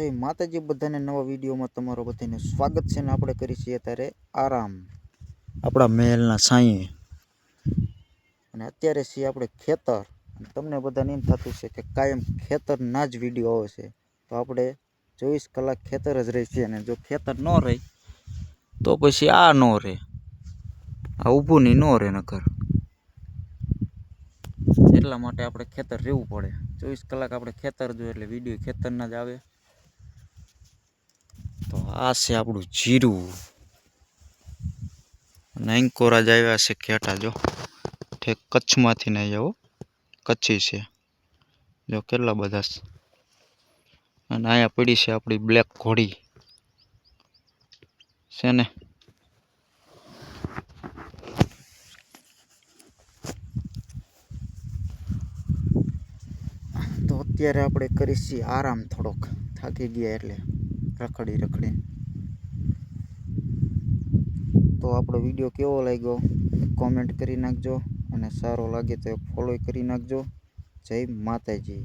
અહી માતાજી બધને નવા વિડિયો માં તમારો બધને સ્વાગત છે ને આપણે કરી છે અતારે આરામ આપડા મેલના સાય અને અત્યારે છે આપણે ખેતર અને તમને બધાને એમ થતું છે કે કાયમ ખેતર ના જ વિડિયો આવે છે તો આપણે 24 કલાક ખેતર જ રહે છે અને જો ખેતર નો રહે તો પછી આ નો રહે આ ઉભો ની નો રહે નકર એટલા માટે આપણે ખેતર દેવું પડે 24 કલાક આપણે ખેતર જો એટલે વિડિયો ખેતર ના જ આવે આ છે આપણો જીરુ નાયકોરા જ આવ્યા છે કેટા જો ઠેક કચમાંથી નહી આવો કચ્છી છે જો કેટલા બદાસ અને આયા પડી છે આપડી બ્લેક ઘોડી છે ને અહ તો અત્યારે આપણે કરીશું આરામ થોડો થાકી ગયા એટલે રખડી રખડે તો આપણો વિડીયો કેવો લાગ્યો કોમેન્ટ કરી નાખજો અને સારો લાગે તો ફોલો કરી નાખજો જય માતાજી